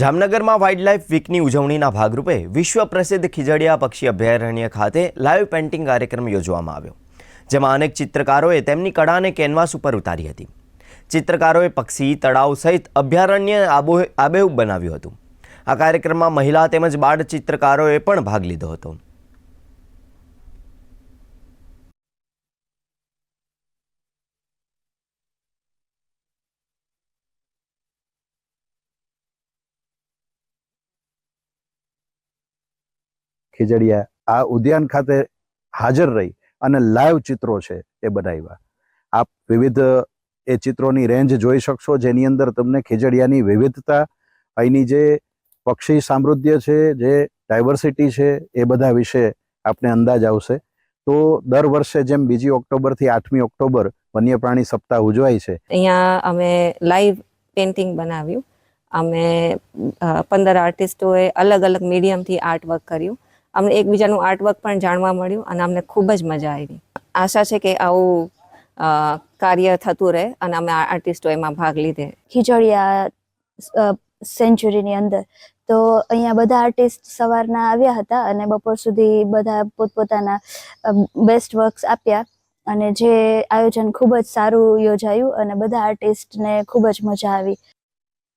જામનગરમાં wild life વીકની ઉજવણીના ભાગરૂપે વિશ્વ પ્રસિદ્ધ ખીજડીયા પક્ષી અભયારણ્ય ખાતે લાઈવ પેઇન્ટિંગ કાર્યક્રમ યોજવામાં આવ્યો, જેમાં અનેક ચિત્રકારોએ તેમની કળાને કેનવાસ ઉપર ઉતારી હતી. ચિત્રકારોએ પક્ષી, તળાવ સહિત અભયારણ્ય આબો, આબેહૂબ બનાવ્યું હતું. આ કાર્યક્રમમાં મહિલા તેમજ બાળ ચિત્રકારોએ પણ ભાગ લીધો હતો. ખીજડીયા આ ઉદ્યાન ખાતે હાજર રહી અને લાઈવ ચિત્રો છે એ બનાવ્યા. આપ વિવિધ, એ ચિત્રોની રેન્જ જોઈ શકશો. જેની અંદર તમને ખીજડીયાની વિવિધતા, અહીંની જે પક્ષી સામૃદ્ય છે, જે ડાયવર્સિટી છે, એ બધા વિશે આપને અંદાજ આવશે. તો દર વર્ષે જેમ બીજી ઓક્ટોબરથી આઠમી ઓક્ટોબર વન્ય પ્રાણી સપ્તાહ ઉજવાય છે. અહીંયા અમે લાઈવ પેઇન્ટિંગ બનાવ્યું. અમે પંદર આર્ટિસ્ટોએ અલગ અલગ મીડિયમથી આર્ટવર્ક કર્યું. અમને એકબીજાનું આર્ટવર્ક પણ જાણવા મળ્યું અને અમને ખૂબ જ મજા આવી. આશા છે કે આવું કાર્ય થતું રહે અને અમે આર્ટિસ્ટો એમાં ભાગ લીધે. ખીજડીયા સેન્ચુરીની અંદર. તો અહીંયા બધા આર્ટિસ્ટ સવારના આવ્યા હતા અને બપોર સુધી બધા પોતપોતાના બેસ્ટ વર્ક્સ આપ્યા. અને જે આયોજન ખૂબ જ સારું યોજાયું અને બધા આર્ટિસ્ટને ખૂબ જ મજા આવી.